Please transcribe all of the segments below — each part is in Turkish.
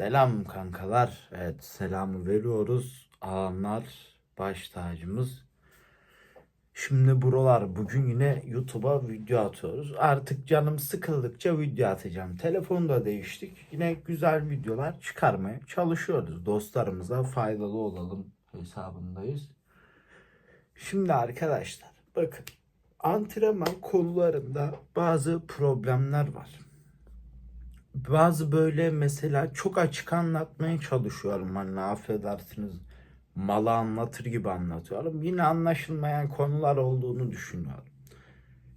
Selam kankalar. Evet selamı veriyoruz. Ağamlar baş tacımız. Şimdi buralar bugün yine YouTube'a video atıyoruz. Artık canım sıkıldıkça video atacağım. Telefonu da değiştik. Yine güzel videolar çıkarmaya çalışıyoruz. Dostlarımıza faydalı olalım hesabındayız. Şimdi arkadaşlar bakın antrenman konularında bazı problemler var bazı böyle mesela çok açık anlatmaya çalışıyorum hani affedersiniz malı anlatır gibi anlatıyorum. Yine anlaşılmayan konular olduğunu düşünüyorum.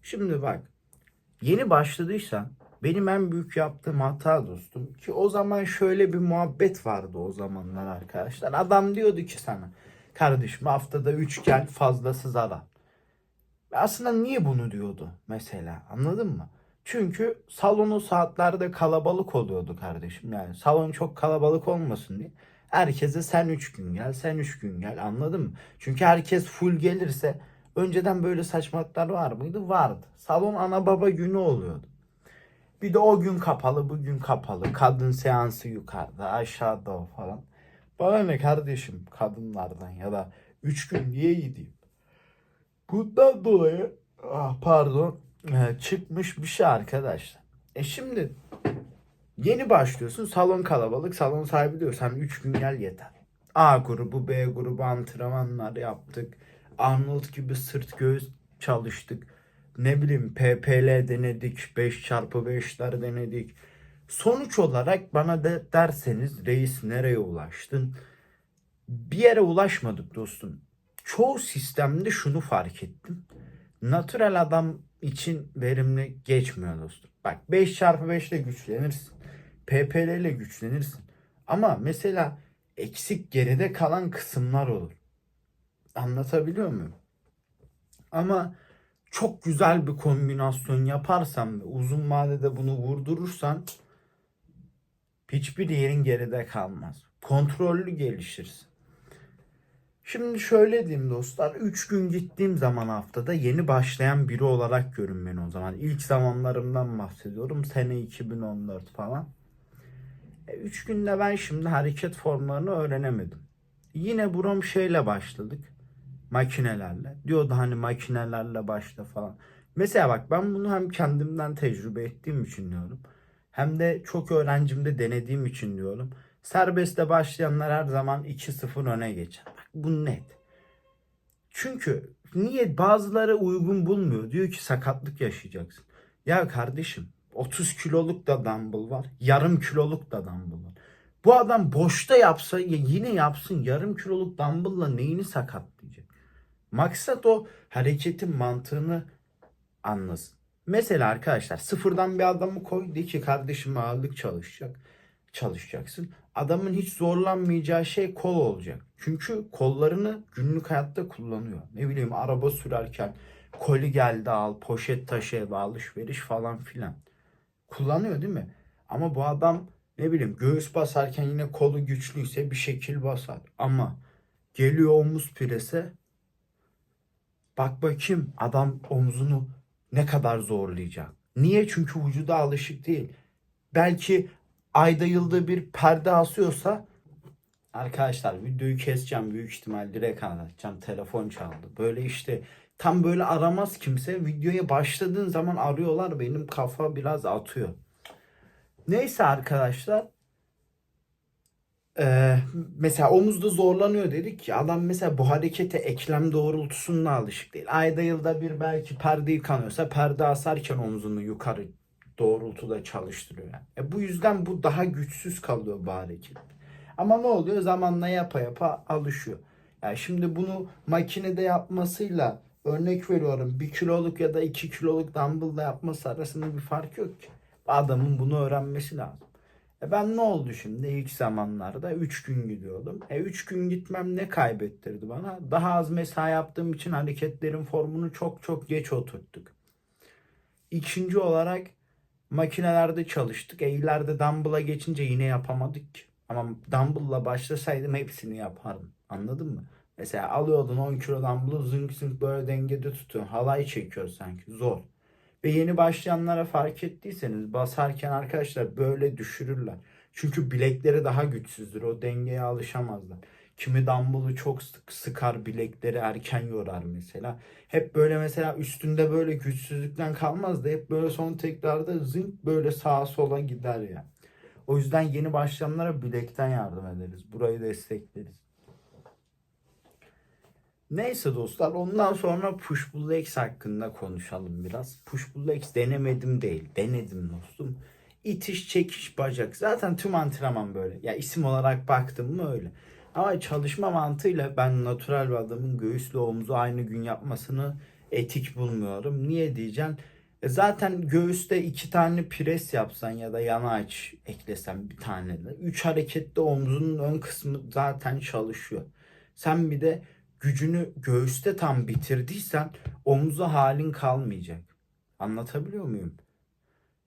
Şimdi bak yeni başladıysan benim en büyük yaptığım hata dostum ki o zaman şöyle bir muhabbet vardı o zamanlar arkadaşlar. Adam diyordu ki sana kardeşim haftada 3 gel fazlası zarar. Aslında niye bunu diyordu mesela anladın mı? Çünkü salonu saatlerde kalabalık oluyordu kardeşim. Yani salon çok kalabalık olmasın diye. Herkese sen 3 gün gel, sen 3 gün gel anladın mı? Çünkü herkes full gelirse önceden böyle saçmalıklar var mıydı? Vardı. Salon ana baba günü oluyordu. Bir de o gün kapalı, bugün kapalı. Kadın seansı yukarıda, aşağıda falan. Bana ne kardeşim kadınlardan ya da 3 gün niye gideyim? Bundan dolayı ah pardon çıkmış bir şey arkadaşlar. E şimdi yeni başlıyorsun salon kalabalık salon sahibi diyor sen 3 gün gel yeter. A grubu B grubu antrenmanlar yaptık. Arnold gibi sırt göğüs çalıştık. Ne bileyim PPL denedik. 5x5'ler denedik. Sonuç olarak bana de derseniz reis nereye ulaştın? Bir yere ulaşmadık dostum. Çoğu sistemde şunu fark ettim. Natural adam için verimli geçmiyor dostum. Bak 5 çarpı 5 ile güçlenirsin. PPL ile güçlenirsin. Ama mesela eksik geride kalan kısımlar olur. Anlatabiliyor muyum? Ama çok güzel bir kombinasyon yaparsan ve uzun vadede bunu vurdurursan hiçbir yerin geride kalmaz. Kontrollü gelişirsin. Şimdi şöyle diyeyim dostlar. 3 gün gittiğim zaman haftada yeni başlayan biri olarak görün beni o zaman. İlk zamanlarımdan bahsediyorum. Sene 2014 falan. 3 günde ben şimdi hareket formlarını öğrenemedim. Yine buram şeyle başladık. Makinelerle. Diyordu hani makinelerle başla falan. Mesela bak ben bunu hem kendimden tecrübe ettiğim için diyorum. Hem de çok öğrencimde denediğim için diyorum. Serbestte başlayanlar her zaman 2-0 öne geçer. Bak bu net. Çünkü niye bazıları uygun bulmuyor. Diyor ki sakatlık yaşayacaksın. Ya kardeşim 30 kiloluk da dumbbell var. Yarım kiloluk da dumbbell var. Bu adam boşta yapsa yine yapsın yarım kiloluk dumbbell'la neyini sakatlayacak? Maksat o hareketin mantığını anlasın. Mesela arkadaşlar sıfırdan bir adamı koy de ki kardeşim ağırlık çalışacak. Çalışacaksın. Adamın hiç zorlanmayacağı şey kol olacak. Çünkü kollarını günlük hayatta kullanıyor. Ne bileyim araba sürerken koli geldi al, poşet taşı eve alışveriş falan filan. Kullanıyor değil mi? Ama bu adam ne bileyim göğüs basarken yine kolu güçlüyse bir şekil basar. Ama geliyor omuz prese bak bakayım adam omzunu ne kadar zorlayacak. Niye? Çünkü vücuda alışık değil. Belki ayda yılda bir perde asıyorsa arkadaşlar videoyu keseceğim büyük ihtimal direkt anlatacağım. Telefon çaldı. Böyle işte tam böyle aramaz kimse. Videoya başladığın zaman arıyorlar. Benim kafa biraz atıyor. Neyse arkadaşlar. Ee, mesela omuzda zorlanıyor dedik ki adam mesela bu harekete eklem doğrultusunda alışık değil. Ayda yılda bir belki perde yıkanıyorsa perde asarken omzunu yukarı doğrultuda çalıştırıyor. E bu yüzden bu daha güçsüz kalıyor bu hareket. Ama ne oluyor? Zamanla yapa yapa alışıyor. Yani şimdi bunu makinede yapmasıyla örnek veriyorum 1 kiloluk ya da 2 kiloluk dumbbell'la yapması arasında bir fark yok ki. Adamın bunu öğrenmesi lazım. E ben ne oldu şimdi ilk zamanlarda 3 gün gidiyordum. E 3 gün gitmem ne kaybettirdi bana? Daha az mesai yaptığım için hareketlerin formunu çok çok geç oturttuk. İkinci olarak makinelerde çalıştık. E ileride dumbbell'a geçince yine yapamadık ki. Ama dumbbell'la başlasaydım hepsini yapardım. Anladın mı? Mesela alıyordun 10 kilo dumbbell'ı zınk zınk böyle dengede tutuyorsun. Halay çekiyor sanki. Zor. Ve yeni başlayanlara fark ettiyseniz basarken arkadaşlar böyle düşürürler. Çünkü bilekleri daha güçsüzdür. O dengeye alışamazlar. Kimi dumbbell'ı çok sık sıkar bilekleri erken yorar mesela. Hep böyle mesela üstünde böyle güçsüzlükten kalmaz da hep böyle son tekrarda zınk böyle sağa sola gider ya. O yüzden yeni başlayanlara bilekten yardım ederiz. Burayı destekleriz. Neyse dostlar ondan sonra push pull legs hakkında konuşalım biraz. Push pull legs denemedim değil. Denedim dostum. İtiş çekiş bacak. Zaten tüm antrenman böyle. Ya isim olarak baktım mı öyle. Ama çalışma mantığıyla ben natural bir adamın göğüsle omuzu aynı gün yapmasını etik bulmuyorum. Niye diyeceksin? E zaten göğüste iki tane pres yapsan ya da yana aç eklesen bir tane de. Üç harekette omzunun ön kısmı zaten çalışıyor. Sen bir de gücünü göğüste tam bitirdiysen omuza halin kalmayacak. Anlatabiliyor muyum?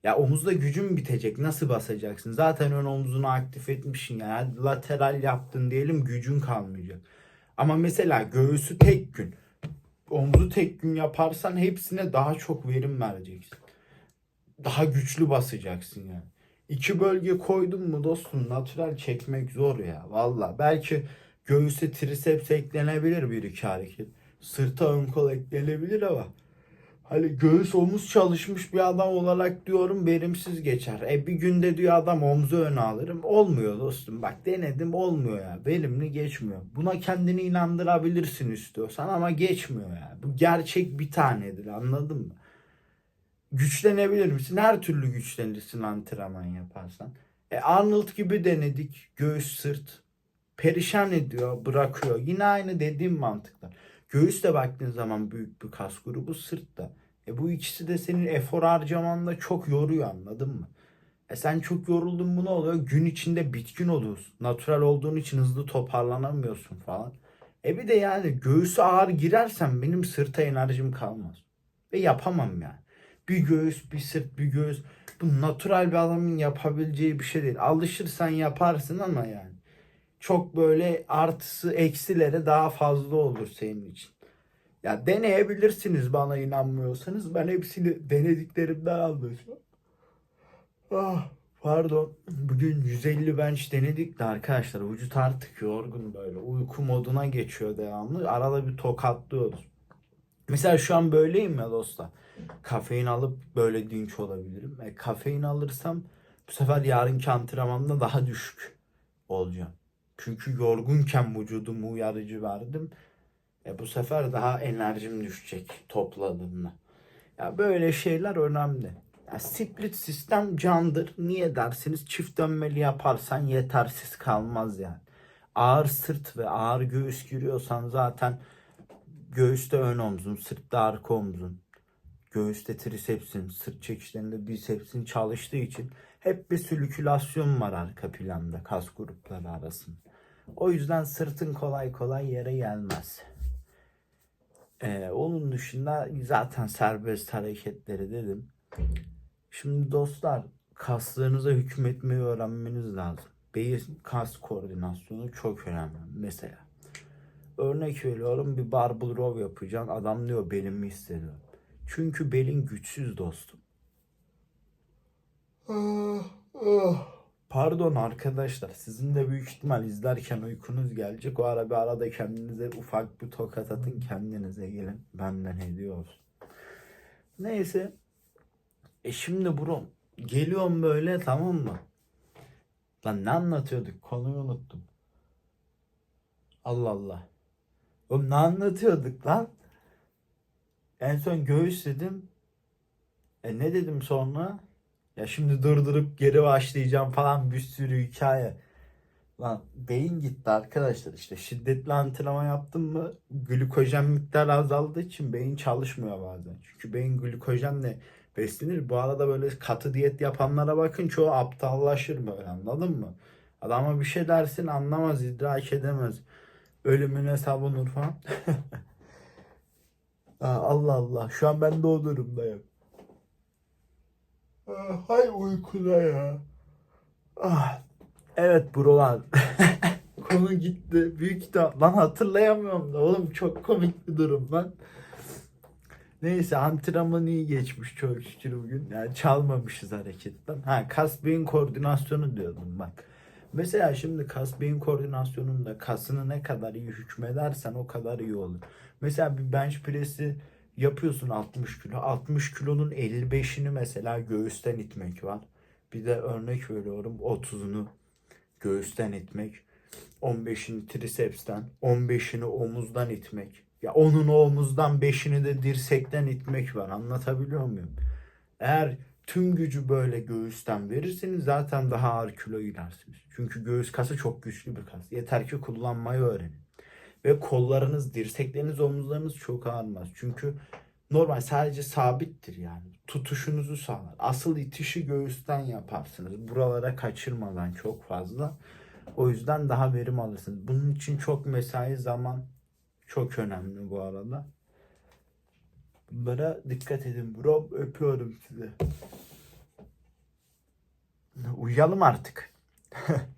Ya omuzda gücün bitecek. Nasıl basacaksın? Zaten ön omzunu aktif etmişsin ya. Lateral yaptın diyelim gücün kalmayacak. Ama mesela göğüsü tek gün, omuzu tek gün yaparsan hepsine daha çok verim vereceksin. Daha güçlü basacaksın yani. İki bölge koydun mu dostum natural çekmek zor ya. Valla belki göğüse triceps eklenebilir bir iki hareket. Sırta ön kol eklenebilir ama Hani göğüs omuz çalışmış bir adam olarak diyorum verimsiz geçer. E bir günde diyor adam omzu öne alırım. Olmuyor dostum. Bak denedim olmuyor ya. Verimli geçmiyor. Buna kendini inandırabilirsin istiyorsan ama geçmiyor ya. Bu gerçek bir tanedir anladın mı? Güçlenebilir misin? Her türlü güçlenirsin antrenman yaparsan. E Arnold gibi denedik. Göğüs sırt. Perişan ediyor bırakıyor. Yine aynı dediğim mantıklar. Göğüs de baktığın zaman büyük bir kas grubu, sırt da. E bu ikisi de senin efor harcamanda çok yoruyor anladın mı? E sen çok yoruldun mu ne oluyor? Gün içinde bitkin oluyorsun. Natural olduğun için hızlı toparlanamıyorsun falan. E bir de yani göğüsü ağır girersen benim sırta enerjim kalmaz. Ve yapamam yani. Bir göğüs, bir sırt, bir göğüs. Bu natural bir adamın yapabileceği bir şey değil. Alışırsan yaparsın ama yani çok böyle artısı eksileri daha fazla olur senin için. Ya deneyebilirsiniz bana inanmıyorsanız. Ben hepsini denediklerimden anlatıyorum. Ah pardon. Bugün 150 bench denedik de arkadaşlar vücut artık yorgun böyle. Uyku moduna geçiyor devamlı. Arada bir tokatlıyoruz. Mesela şu an böyleyim ya dostlar. Kafein alıp böyle dinç olabilirim. E, kafein alırsam bu sefer yarınki antrenmanımda daha düşük olacağım. Çünkü yorgunken vücudumu uyarıcı verdim. E bu sefer daha enerjim düşecek topladığımda. Ya böyle şeyler önemli. Ya split sistem candır. Niye dersiniz? Çift dönmeli yaparsan yetersiz kalmaz yani. Ağır sırt ve ağır göğüs giriyorsan zaten göğüste ön omzun, sırtta arka omzun, göğüste tricepsin, sırt çekişlerinde bisepsin çalıştığı için hep bir sirkülasyon var arka planda kas grupları arasında. O yüzden sırtın kolay kolay yere gelmez. Ee, onun dışında zaten serbest hareketleri dedim. Şimdi dostlar kaslarınıza hükmetmeyi öğrenmeniz lazım. Beyin kas koordinasyonu çok önemli. Mesela örnek veriyorum bir barbell row yapacaksın. Adam diyor belimi hissediyorum. Çünkü belin güçsüz dostum. Pardon arkadaşlar sizin de büyük ihtimal izlerken uykunuz gelecek. O ara bir arada kendinize ufak bir tokat atın kendinize gelin. Benden hediye olsun. Neyse. E şimdi bro geliyorum böyle tamam mı? Lan ne anlatıyorduk? Konuyu unuttum. Allah Allah. Oğlum ne anlatıyorduk lan? En son göğüs dedim. E ne dedim sonra? Ya şimdi durdurup geri başlayacağım falan bir sürü hikaye. Lan beyin gitti arkadaşlar işte şiddetli antrenman yaptım mı glikojen miktarı azaldığı için beyin çalışmıyor bazen. Çünkü beyin glikojenle beslenir. Bu arada böyle katı diyet yapanlara bakın çoğu aptallaşır böyle anladın mı? Adama bir şey dersin anlamaz idrak edemez. Ölümüne savunur falan. Allah Allah şu an ben de o durumdayım. Ah, Hay uykuda ya. Ah. Evet buralar. Konu gitti. Büyük kitap. Lan hatırlayamıyorum da oğlum çok komik bir durum lan. Neyse antrenman iyi geçmiş çok şükür bugün. Yani çalmamışız hareketten. Ha kas beyin koordinasyonu diyordum bak. Mesela şimdi kas beyin koordinasyonunda kasını ne kadar iyi hükmedersen o kadar iyi olur. Mesela bir bench press'i yapıyorsun 60 kilo. 60 kilonun 55'ini mesela göğüsten itmek var. Bir de örnek veriyorum 30'unu göğüsten itmek. 15'ini tricepsten, 15'ini omuzdan itmek. Ya onun omuzdan 5'ini de dirsekten itmek var. Anlatabiliyor muyum? Eğer tüm gücü böyle göğüsten verirseniz zaten daha ağır kilo gidersiniz. Çünkü göğüs kası çok güçlü bir kas. Yeter ki kullanmayı öğrenin. Ve kollarınız, dirsekleriniz, omuzlarınız çok ağrımaz. Çünkü normal sadece sabittir yani. Tutuşunuzu sağlar. Asıl itişi göğüsten yaparsınız. Buralara kaçırmadan çok fazla. O yüzden daha verim alırsınız. Bunun için çok mesai zaman çok önemli bu arada. Bunlara dikkat edin bro. Öpüyorum sizi. Uyuyalım artık.